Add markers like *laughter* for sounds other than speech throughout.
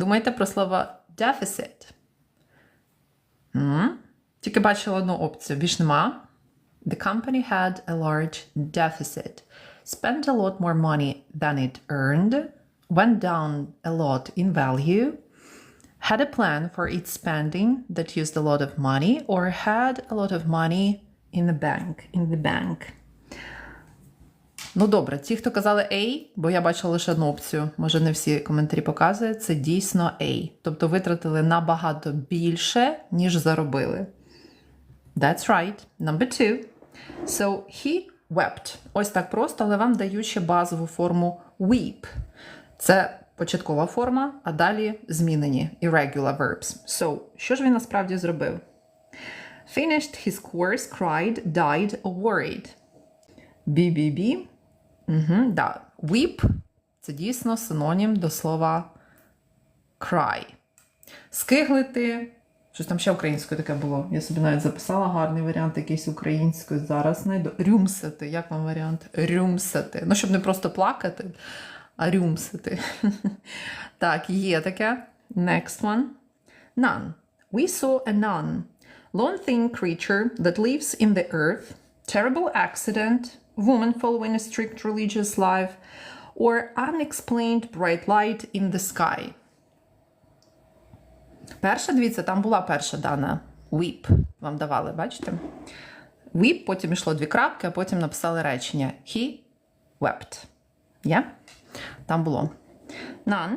Думайте про слово deficit. М? Тільки бачила одну опцію, більш нема. The company had a large deficit, spent a lot more money than it earned, went down a lot in value, had a plan for its spending that used a lot of money, or had a lot of money in the bank. In the bank. Ну добре, ті, хто казали A, бо я бачила лише одну опцію, може не всі коментарі показують, це дійсно A. Тобто витратили набагато більше, ніж заробили. That's right. Number two. So he wept. Ось так просто, але вам дають ще базову форму weep. Це початкова форма, а далі змінені irregular verbs. So, що ж він насправді зробив? Finished his course, cried, died, or worried. BBB. Угу, да. Weep – це дійсно синонім до слова cry. Скиглити. Щось там ще українською таке було. Я собі навіть записала гарний варіант якийсь українською. Зараз знайду. Рюмсати. Як вам варіант? Рюмсати. Ну, щоб не просто плакати, а рюмсати. *laughs* так, є таке. Next one. None. We saw a nun. Long thin creature that lives in the earth. Terrible accident. Woman following a strict religious life. Or unexplained bright light in the sky. Перша, дивіться, там була перша дана. Weep. Вам давали, бачите? Weep, потім йшло дві крапки, а потім написали речення. He wept. Yeah? Там було. None.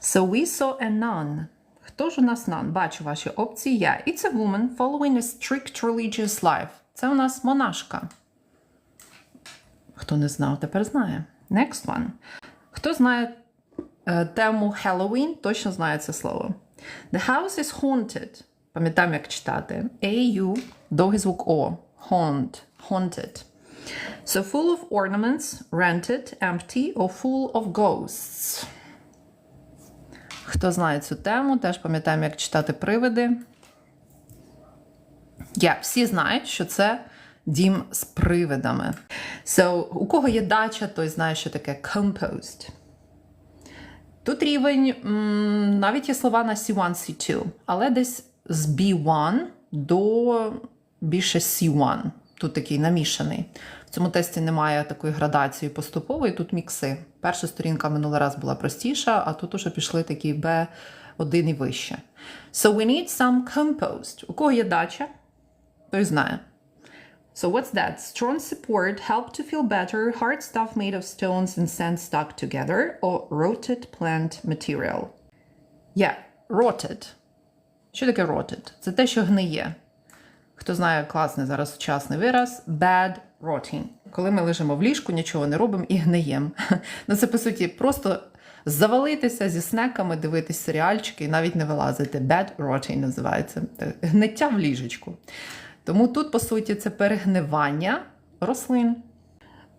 So we saw a nun. Хто ж у нас nun? Бачу ваші опції. Yeah. It's a woman following a strict religious life. Це у нас монашка. Хто не знав, тепер знає. Next one. Хто знає е, тему Halloween, точно знає це слово. The house is haunted. Пам'ятаємо, як читати. A-U, довгий звук O. Haunt. Haunted. So full of ornaments, rented, empty or full of ghosts. Хто знає цю тему, теж пам'ятаємо, як читати привиди. Yeah, всі знають, що це дім з привидами. So, у кого є дача, той знає, що таке compost. Тут рівень, м, навіть є слова на C1, C2, але десь з B1 до більше C1. Тут такий намішаний. В цьому тесті немає такої градації поступової, тут мікси. Перша сторінка минулий раз була простіша, а тут уже пішли такі B1 і вище. So we need some compost. У кого є дача, той знає. So what's that? Strong support, help to feel better, hard stuff made of stones and sand stuck together, or rotted plant material. Yeah, rotted. Що таке rotted? Це те, що гниє. Хто знає класний зараз сучасний вираз bad rotting. Коли ми лежимо в ліжку, нічого не робимо і гниємо. *laughs* Ну це по суті просто завалитися зі снеками, дивитись серіальчики і навіть не вилазити. Bad rotting називається. Гниття в ліжечку. Тому тут, по суті, це перегнивання рослин.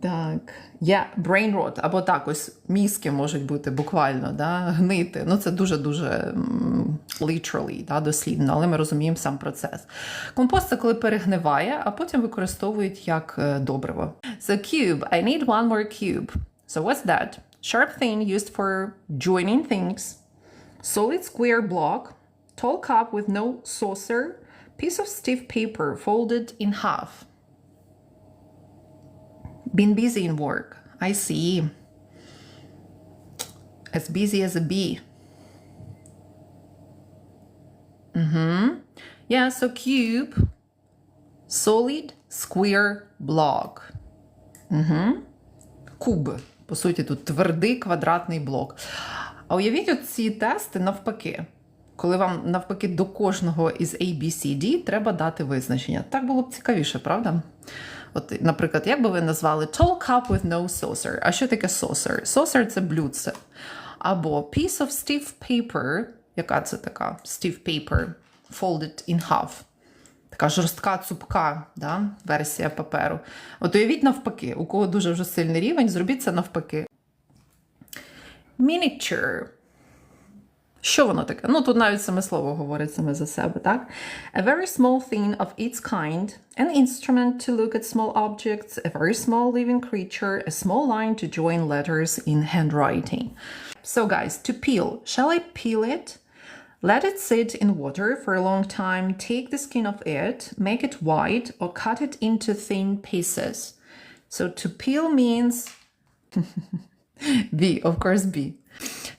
Так, yeah, brain rot, або так ось мізки можуть бути буквально да, гнити. Ну, це дуже-дуже literally, да, дослідно, але ми розуміємо сам процес. Компост це коли перегниває, а потім використовують як е, добриво. So cube, I need one more cube. So what's that? Sharp thing used for joining things. Solid square block, tall cup with no saucer, piece of stiff paper folded in half. Been busy in work. I see. As busy as a bee. Mm-hmm. Yeah, so cube, solid square block. Угу. Куб. По суті, тут твердий квадратний блок. А уявіть от ці тести навпаки. Коли вам навпаки до кожного із A, B, C, D треба дати визначення. Так було б цікавіше, правда? От, наприклад, як би ви назвали tall cup with no saucer. А що таке saucer? Saucer – це блюдце. Або piece of stiff paper. Яка це така? Stiff paper. Folded in half. Така жорстка цупка да? версія паперу. От уявіть навпаки, у кого дуже вже сильний рівень, зробіть це навпаки. Miniature. Що воно таке? Ну, тут навіть саме слово говорить саме за себе, так? A very small thing of its kind, an instrument to look at small objects, a very small living creature, a small line to join letters in handwriting. So, guys, to peel. Shall I peel it? Let it sit in water for a long time, take the skin of it, make it white, or cut it into thin pieces. So, to peel means *laughs* B, of course, B.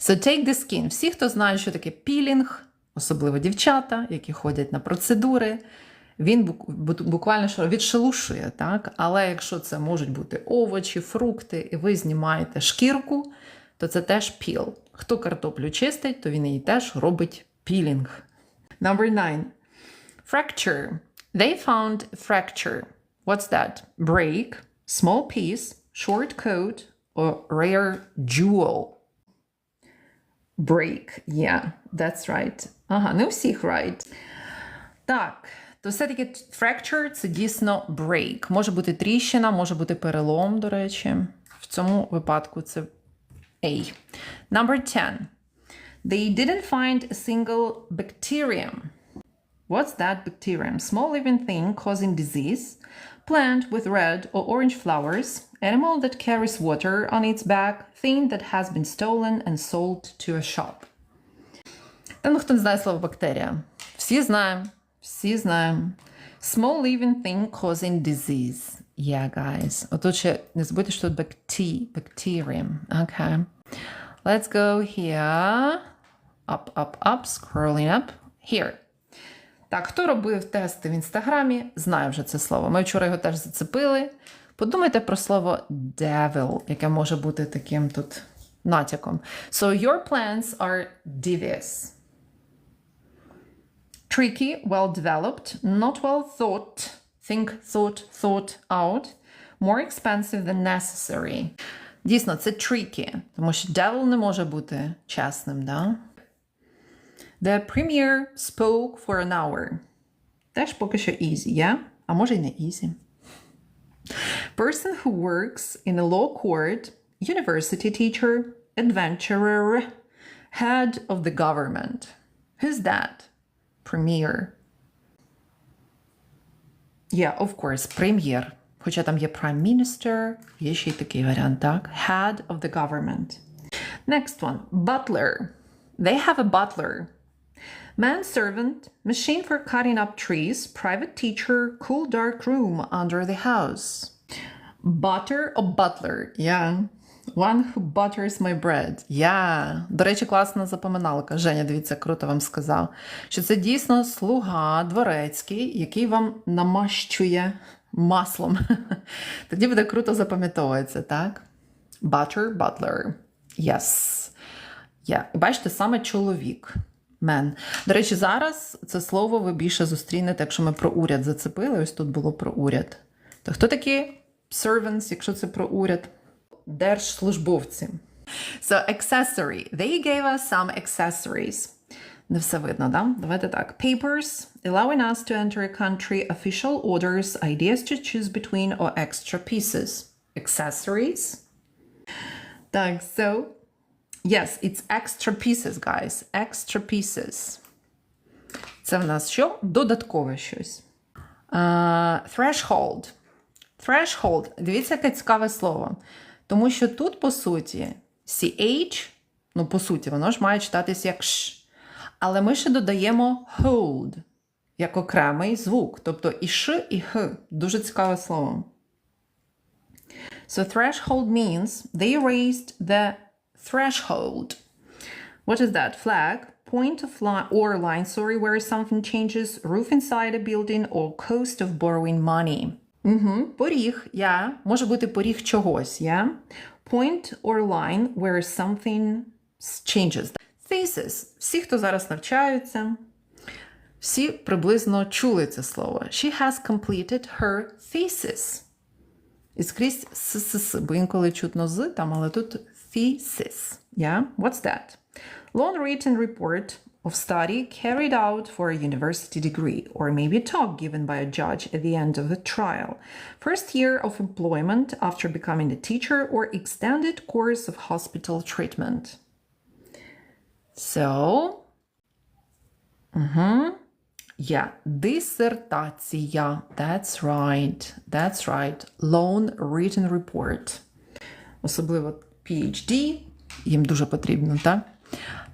So take the skin. Всі, хто знає, що таке пілінг, особливо дівчата, які ходять на процедури, він буквально відшелушує, так? Але якщо це можуть бути овочі, фрукти, і ви знімаєте шкірку, то це теж піл. Хто картоплю чистить, то він її теж робить пілінг. Number nine. Fracture. They found fracture. What's that? Break, small piece, short coat, or rare jewel. Break. Yeah, that's right. Ага, не всіх right. Так, то все-таки fracture це дійсно break. Може бути тріщина, може бути перелом, до речі. В цьому випадку це A. Number 10. They didn't find a single bacterium. What's that bacterium? Small living thing causing disease, plant with red or orange flowers, animal that carries water on its back, thing that has been stolen and sold to a shop. Та ну хто не знає слово бактерія? Всі знаємо. Всі знаємо. Small living thing causing disease. Yeah, guys. Отут ще не забудьте, що тут бакті, bacterium. Okay. Let's go here. Up, up, up, scrolling up. Here. Так, хто робив тести в інстаграмі, знає вже це слово. Ми вчора його теж зацепили. Подумайте про слово devil, яке може бути таким тут натяком. So your plans are devious. Tricky, well developed, not well thought, think, thought, thought out, more expensive than necessary. Дійсно, це tricky, тому що devil не може бути чесним, да? The premier spoke for an hour. Теж поки що easy, yeah? А може й не easy. Person who works in a law court, university teacher, adventurer, head of the government. Who's that? Premier. Yeah, of course, прем'єр. Хоча там є prime minister, є ще й такий варіант, так? Head of the government. Next one, butler. They have a butler. Manservant, machine for cutting up trees, private teacher, cool dark room under the house. Butter or butler? Yeah. One who butters my bread. Yeah. До речі, класна запоминалка. Женя, дивіться, круто вам сказав, що це дійсно слуга дворецький, який вам намащує маслом. *laughs* Тоді буде круто запам'ятовуватися, так? Butter, butler. Yes. Yeah. Бачите, саме чоловік. Мен. До речі, зараз це слово ви більше зустрінете, якщо ми про уряд зацепили. Ось тут було про уряд. То хто такі servants, якщо це про уряд? Держслужбовці. So, accessory. They gave us some accessories. Не все видно, да? Давайте так. Papers, allowing us to enter a country, official orders, ideas to choose between or extra pieces. Accessories. Так, so, yes, it's extra pieces, guys. Extra pieces. Це в нас що? Додаткове щось. Uh, threshold. Threshold. Дивіться, яке цікаве слово. Тому що тут, по суті, CH, ну, по суті, воно ж має читатись як ш. Але ми ще додаємо hold як окремий звук. Тобто і ш, і х. Дуже цікаве слово. So threshold means they raised the threshold. What is that? Flag, point of line or line, sorry, where something changes, roof inside a building or cost of borrowing money. Угу. Поріг, yeah. Може бути поріг чогось, yeah. Point or line where something changes. Thesis. Всі, хто зараз навчаються, всі приблизно чули це слово. She has completed her thesis. І скрізь с-с-с, бо інколи чутно з там, але тут thesis. Yeah? What's that? Long written report of study carried out for a university degree, or maybe a talk given by a judge at the end of the trial. First year of employment after becoming a teacher, or extended course of hospital treatment. So. Угу. Yeah. Дисертація. That's right. That's right. Loan written report. Особливо PhD. Їм дуже потрібно, так?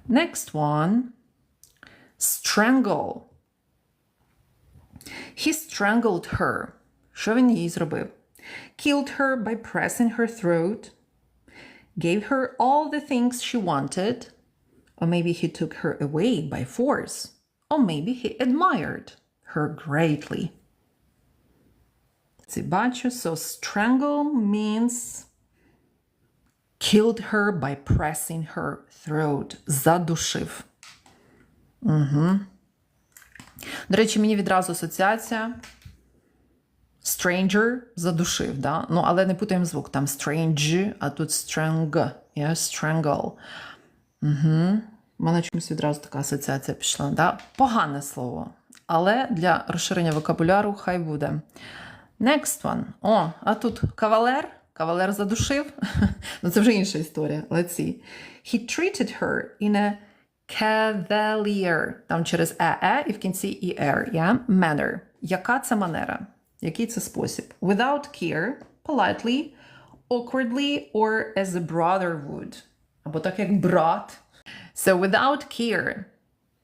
Next one. Strangle. He strangled her. Що він їй зробив? Killed her by pressing her throat. Gave her all the things she wanted. Or maybe he took her away by force. Or maybe he admired her greatly. Ці бачу. So strangle means killed her by pressing her throat. Задушив. До речі, мені відразу асоціація. Stranger задушив, да? ну, але не путаємо звук. Там strange, а тут strang. Yeah? Strangle. Угу. У мене чомусь відразу така асоціація пішла. Да? Погане слово. Але для розширення вокабуляру хай буде. Next one. О, а тут кавалер. Кавалер задушив. *laughs* ну, це вже інша історія. Let's see. He treated her in a cavalier. Там через е-е і в кінці er. Yeah? Manner. Яка це манера? Який це спосіб? Without care, politely, awkwardly, or as a brother would. Або так як брат. So without care.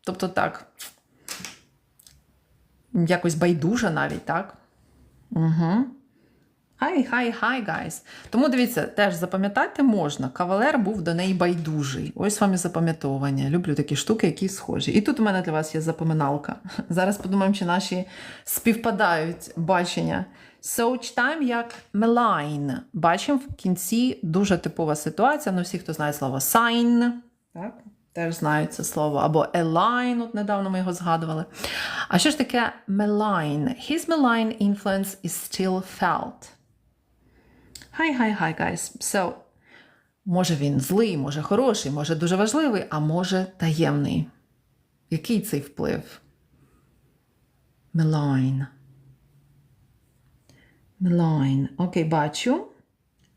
Тобто так. Якось байдуже навіть, так? Угу. Хай, хай, хай, guys. Тому дивіться, теж запам'ятати можна. Кавалер був до неї байдужий. Ось вам і запам'ятовування. Люблю такі штуки, які схожі. І тут у мене для вас є запоминалка. *laughs* Зараз подумаємо, чи наші співпадають бачення. So, читаємо як malign. Бачимо в кінці дуже типова ситуація. Ну, всі, хто знає слово sign, так? теж знають це слово. Або align, от недавно ми його згадували. А що ж таке malign? His malign influence is still felt. Hi, hi, hi, guys. So, може він злий, може хороший, може дуже важливий, а може таємний. Який цей вплив? Malign. Malign. Окей, бачу.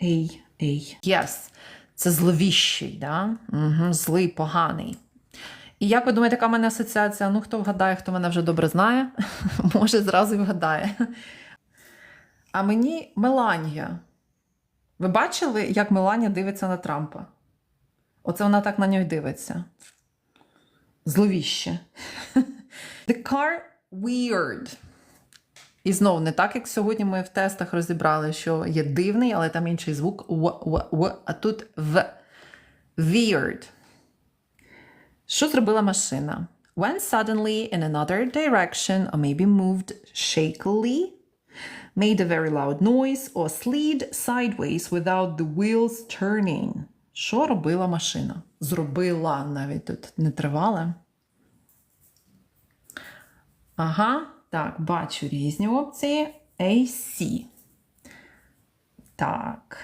Ей, ей. Yes. Це зловіщий, да? Угу, злий, поганий. І як ви думаєте, яка в мене асоціація? Ну, хто вгадає, хто мене вже добре знає, *laughs* може зразу й вгадає. А мені Меланія. Ви бачили, як Меланія дивиться на Трампа? Оце вона так на нього дивиться. Зловіще. *laughs* The car weird. І знову не так, як сьогодні ми в тестах розібрали, що є дивний, але там інший звук в, в, в, а тут в. Weird. Що зробила машина? Went suddenly in another direction, or maybe moved shakily, made a very loud noise, or slid sideways without the wheels turning. Що робила машина? Зробила навіть тут не тривала. Ага, так, бачу різні опції. AC. Так.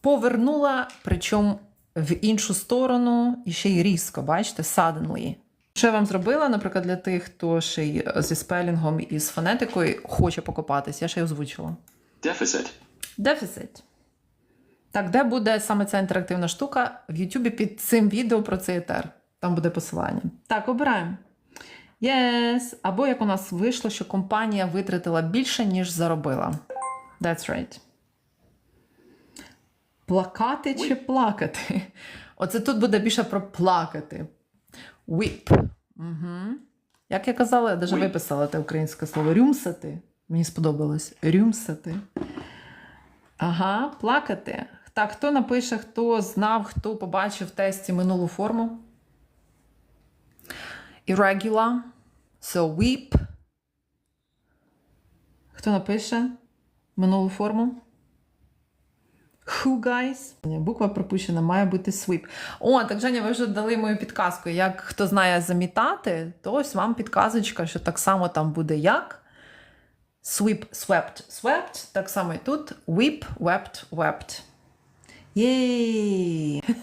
Повернула, причому в іншу сторону і ще й різко, бачите, suddenly. Що я вам зробила, наприклад, для тих, хто ще й зі спелінгом і з фонетикою хоче покопатись, я ще й озвучила. Deficit. Дефіцит. Так, де буде саме ця інтерактивна штука? В Ютубі під цим відео про цей етер. Там буде посилання. Так, обираємо. Yes. Або як у нас вийшло, що компанія витратила більше, ніж заробила. That's right. Плакати чи плакати? Оце тут буде більше про плакати. Whip. Угу. Як я казала, я навіть виписала те українське слово рюмсати. Мені сподобалось. Рюмсати. Ага, плакати. Так, хто напише, хто знав, хто побачив в тесті минулу форму? Irregular. So weep. Хто напише минулу форму? Who, guys? Буква пропущена, має бути sweep. О, так Женя, ви вже дали мою підказку. Як хто знає замітати, то ось вам підказочка, що так само там буде як. Sweep, swept, swept. Так само і тут. Weep, wept, wept. Єй! *laughs*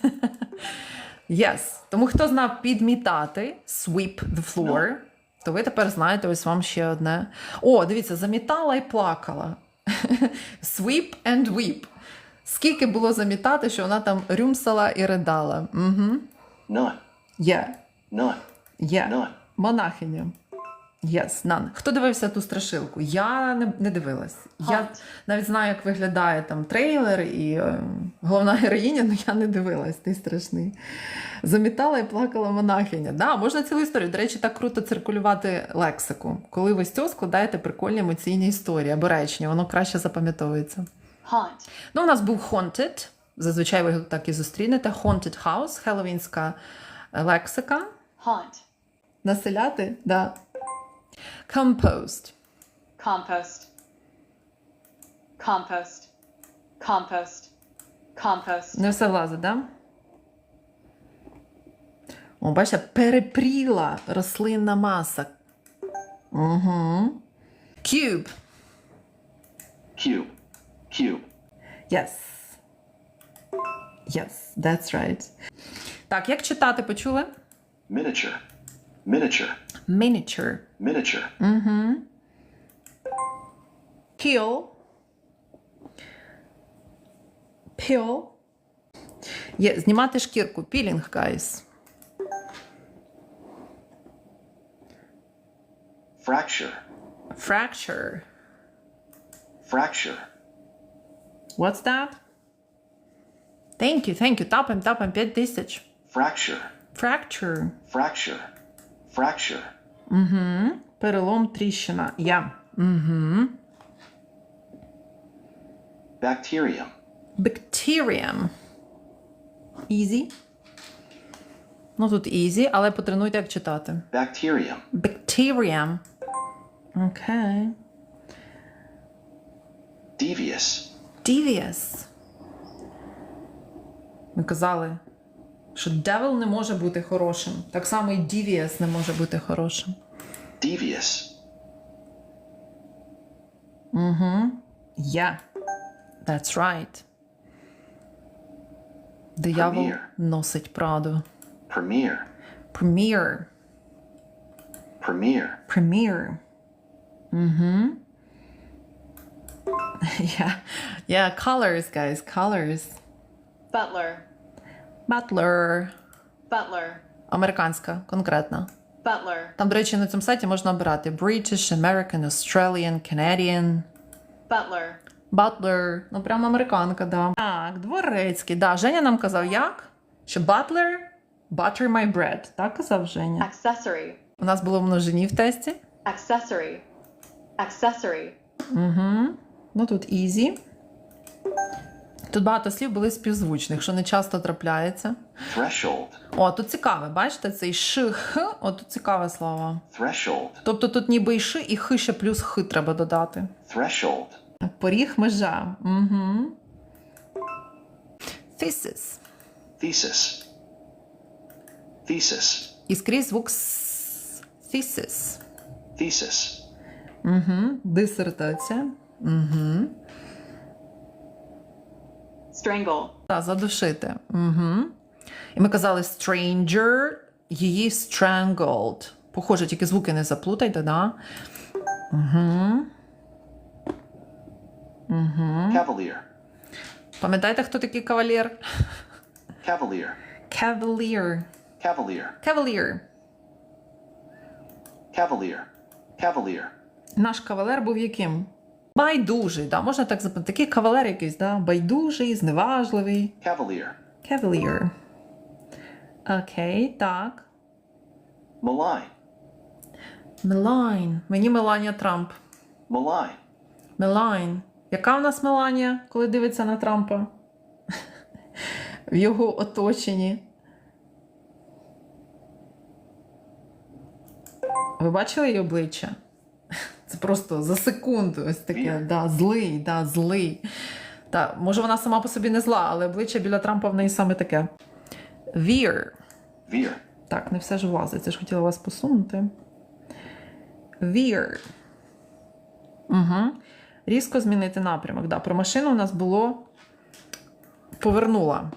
Yes. Тому хто знав підмітати sweep the floor, то ви тепер знаєте, ось вам ще одне. О, дивіться, замітала і плакала. *laughs* Sweep and weep. Скільки було замітати, що вона там рюмсала і ридала. Угу. None. Є. None. Є. None. Монахиня. Yes, none. Хто дивився ту страшилку? Я не, не дивилась. Я навіть знаю, як виглядає там трейлер і е, головна героїня, але я не дивилась, ти страшний. Замітала і плакала монахиня. Да, можна цілу історію. До речі, так круто циркулювати лексику. Коли ви з цього складаєте прикольні емоційні історії або речення, воно краще запам'ятовується. Haunt. Ну, у нас був haunted. Зазвичай ви його так і зустрінете. Haunted house, хеллоуінська е, лексика. Haunt. Населяти, да. Compost. Compost. Compost. Compost. Compost. Не все влазить, да? О, бачите, перепріла рослинна маса. Угу. Cube. Cube. Cube. Yes. Yes, that's right. Так, як читати почули? Miniature. Miniature. Miniature. Miniature. Угу. Peel. Peel. Є, знімати шкірку. Peeling, guys. Fracture. Fracture. Fracture. What's that? Thank you, thank you. Тапаємо, тапаємо, 5 тисяч. Fracture. Fracture. Fracture. Fracture. Перелом, тріщина. Я. Bacterium. Bacterium. Easy. Ну тут easy, але потренуйте, як читати. Bacterium. Bacterium. Окей. Devious. Devious. Ми казали, що devil не може бути хорошим. Так само і devious не може бути хорошим. Devious. Yeah. That's right. Диявол Premier. носить правду. Premiere. Premier. Premiere. Premier. Mm-hmm. Yeah. Yeah, colors, guys. Colors. Butler. Butler. Butler. Американська, конкретна. Butler. Там, до речі, на цьому сайті можна обирати British, American, Australian, Canadian. Butler. Butler. Ну, прямо американка, да. Так, дворецький. Да, Женя нам казав як? Що Butler butter my bread. Так казав Женя. Accessory. У нас було в множині в тесті. Accessory. Accessory. Ну тут easy. Тут багато слів були співзвучних, що не часто трапляється. Threshold. О, тут цікаве, бачите, цей ш, х, о, тут цікаве слово. Threshold. Тобто тут ніби і ш, і х ще плюс х треба додати. Threshold. Поріг межа. Угу. Thesis. Thesis. Thesis. І скрізь звук с. Thesis. Thesis. Угу. Дисертація. Угу. Strangle. Та, задушити. Угу. І ми казали stranger, її strangled. Похоже, тільки звуки не заплутайте, да? Cavalier. Пам'ятаєте, хто такий кавалер? Cavalier. Cavalier. Cavalier. Cavalier. Cavalier. Cavalier. Наш кавалер був яким? Байдужий, да? можна так запитати. Такий кавалер якийсь, да? байдужий, зневажливий. Cavalier. Cavalier. Окей, так. Malign. Мелайн. Мені Меланія Трамп. Malign. Мелайн. Яка у нас Меланія, коли дивиться на Трампа? *laughs* В його оточенні. Ви бачили її обличчя? Просто за секунду ось таке. Да, злий, да, злий. Та, може, вона сама по собі не зла, але обличчя біля Трампа в неї саме таке. Вір. Veer. Так, не все ж влазить. Я ж хотіла вас посунути. Veer. Угу. Різко змінити напрямок. Да, про машину у нас було повернула.